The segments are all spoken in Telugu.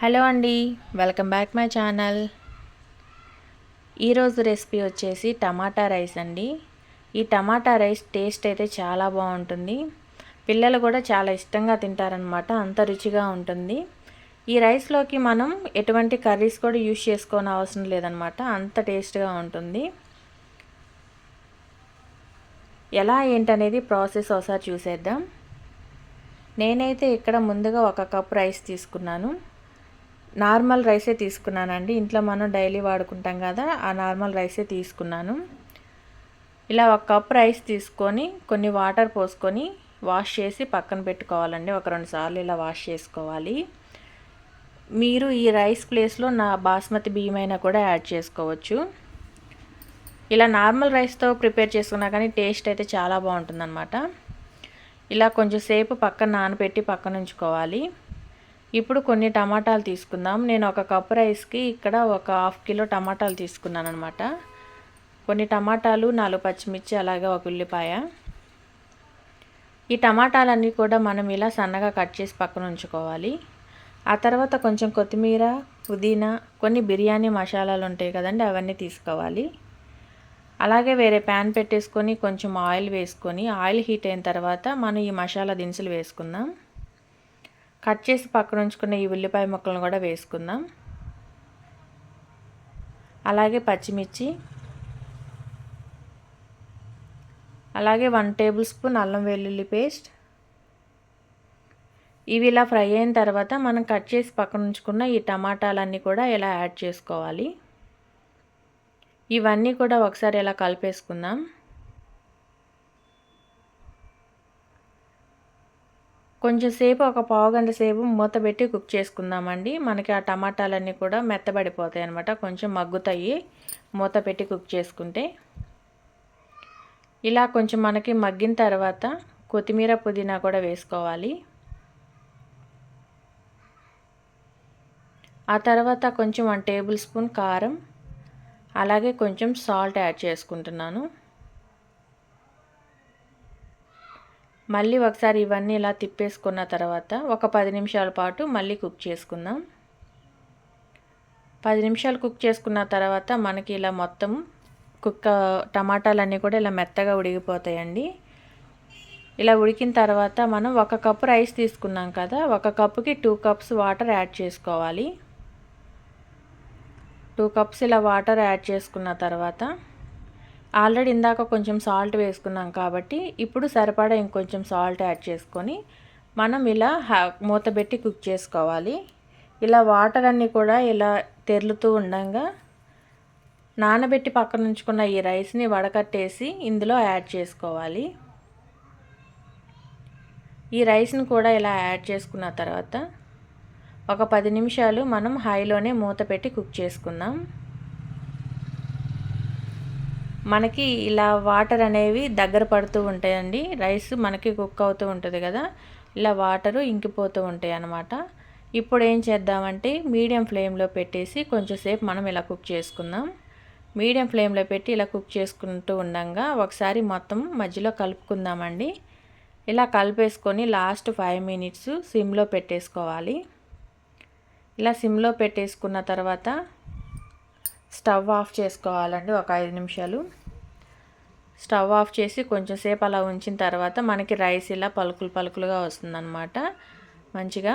హలో అండి వెల్కమ్ బ్యాక్ మై ఛానల్. ఈరోజు రెసిపీ వచ్చేసి టమాటా రైస్ అండి. ఈ టమాటా రైస్ టేస్ట్ అయితే చాలా బాగుంటుంది. పిల్లలు కూడా చాలా ఇష్టంగా తింటారనమాట అంత రుచిగా ఉంటుంది. ఈ రైస్లోకి మనం ఎటువంటి కర్రీస్ కూడా యూస్ చేసుకోని అవసరం లేదనమాట అంత టేస్ట్గా ఉంటుంది. ఎలా ఏంటనేది ప్రాసెస్ ఒకసారి చూసేద్దాం. నేనైతే ఇక్కడ ముందుగా ఒక కప్ రైస్ తీసుకున్నాను. నార్మల్ రైసే తీసుకున్నానండి. ఇంట్లో మనం డైలీ వాడుకుంటాం కదా ఆ నార్మల్ రైసే తీసుకున్నాను. ఇలా ఒక కప్ రైస్ తీసుకొని కొన్ని వాటర్ పోసుకొని వాష్ చేసి పక్కన పెట్టుకోవాలండి. ఒక రెండు సార్లు ఇలా వాష్ చేసుకోవాలి. మీరు ఈ రైస్ ప్లేస్లో నా బాస్మతి బియ్యం అయినా కూడా యాడ్ చేసుకోవచ్చు. ఇలా నార్మల్ రైస్తో ప్రిపేర్ చేసుకున్నా కానీ టేస్ట్ అయితే చాలా బాగుంటుందన్నమాట. ఇలా కొంచెం సేపు పక్కన నానబెట్టి పక్కన ఉంచుకోవాలి. ఇప్పుడు కొన్ని టమాటాలు తీసుకుందాం. నేను ఒక కప్ రైస్కి ఇక్కడ ఒక హాఫ్ కిలో టమాటాలు తీసుకున్నాను అనమాట కొన్ని టమాటాలు నాలుగు పచ్చిమిర్చి అలాగే ఒక ఉల్లిపాయ. ఈ టమాటాలన్నీ కూడా మనం ఇలా సన్నగా కట్ చేసి పక్కన ఉంచుకోవాలి. ఆ తర్వాత కొంచెం కొత్తిమీర పుదీనా కొన్ని బిర్యానీ మసాలాలు ఉంటాయి కదండి అవన్నీ తీసుకోవాలి. అలాగే వేరే ప్యాన్ పెట్టేసుకొని కొంచెం ఆయిల్ వేసుకొని ఆయిల్ హీట్ అయిన తర్వాత మనం ఈ మసాలా దినుసులు వేసుకుందాం. కట్ చేసి పక్కన ఉంచుకున్న ఈ ఉల్లిపాయ ముక్కలను కూడా వేసుకుందాం. అలాగే పచ్చిమిర్చి. అలాగే వన్ టేబుల్ స్పూన్ అల్లం వెల్లుల్లి పేస్ట్. ఇవి ఇలా ఫ్రై అయిన తర్వాత మనం కట్ చేసి పక్కన ఉంచుకున్న ఈ టమాటాలన్నీ కూడా ఇలా యాడ్ చేసుకోవాలి. ఇవన్నీ కూడా ఒకసారి ఇలా కలిపేసుకుందాం. కొంచెం సేపు ఒక పావు గంట సేపు మూత పెట్టి కుక్ చేసుకుందామండి. మనకి ఆ టమాటాలన్నీ కూడా మెత్తబడిపోతాయి అనమాట కొంచెం మగ్గుతాయి మూత పెట్టి కుక్ చేసుకుంటే. ఇలా కొంచెం మనకి మగ్గిన తర్వాత కొత్తిమీర పుదీనా కూడా వేసుకోవాలి. ఆ తర్వాత కొంచెం వన్ టేబుల్ స్పూన్ కారం అలాగే కొంచెం సాల్ట్ యాడ్ చేసుకుంటున్నాను. మళ్ళీ ఒకసారి ఇవన్నీ ఇలా తిప్పేసుకున్న తర్వాత ఒక పది నిమిషాల పాటు మళ్ళీ కుక్ చేసుకుందాం. పది నిమిషాలు కుక్ చేసుకున్న తర్వాత మనకి ఇలా మొత్తం కుక్క టమాటాలన్నీ కూడా ఇలా మెత్తగా ఉడిగిపోతాయండి. ఇలా ఉడికిన తర్వాత మనం ఒక కప్పు రైస్ తీసుకున్నాం కదా ఒక కప్పుకి టూ కప్స్ వాటర్ యాడ్ చేసుకోవాలి. టూ కప్స్ ఇలా వాటర్ యాడ్ చేసుకున్న తర్వాత ఆల్రెడీ ఇందాక కొంచెం సాల్ట్ వేసుకున్నాం కాబట్టి ఇప్పుడు సరిపడా ఇంకొంచెం సాల్ట్ యాడ్ చేసుకొని మనం ఇలా మూత పెట్టి కుక్ చేసుకోవాలి. ఇలా వాటర్ అన్నీ కూడా ఇలా తెరులుతూ ఉండగా నానబెట్టి పక్కన ఉంచుకున్న ఈ రైస్ని వడకట్టేసి ఇందులో యాడ్ చేసుకోవాలి. ఈ రైస్ని కూడా ఇలా యాడ్ చేసుకున్న తర్వాత ఒక పది నిమిషాలు మనం హైలోనే మూత పెట్టి కుక్ చేసుకుందాం. మనకి ఇలా వాటర్ అనేవి దగ్గర పడుతూ ఉంటాయండి. రైస్ మనకి కుక్ అవుతూ ఉంటుంది కదా. ఇలా వాటరు ఇంకిపోతూ ఉంటాయి అన్నమాట. ఇప్పుడు ఏం చేద్దామంటే మీడియం ఫ్లేమ్లో పెట్టేసి కొంచెంసేపు మనం ఇలా కుక్ చేసుకుందాం. మీడియం ఫ్లేమ్లో పెట్టి ఇలా కుక్ చేసుకుంటూ ఉండగా ఒకసారి మొత్తం మధ్యలో కలుపుకుందామండి. ఇలా కలిపేసుకొని లాస్ట్ ఫైవ్ మినిట్స్ సిమ్లో పెట్టేసుకోవాలి. ఇలా సిమ్లో పెట్టేసుకున్న తర్వాత స్టవ్ ఆఫ్ చేసుకోవాలండి ఒక ఐదు నిమిషాలు. స్టవ్ ఆఫ్ చేసి కొంచెం సేపు అలా ఉంచిన తర్వాత మనకి రైస్ ఇలా పలుకులు పలుకులుగా వస్తుందన్నమాట. మంచిగా.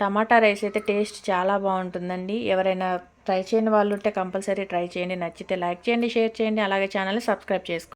టమాటా రైస్ అయితే టేస్ట్ చాలా బాగుంటుందండి. ఎవరైనా ట్రై చేయని వాళ్ళు ఉంటే కంపల్సరీ ట్రై చేయండి. నచ్చితే లైక్ చేయండి షేర్ చేయండి. అలాగే ఛానల్ని సబ్స్క్రైబ్ చేసుకోండి.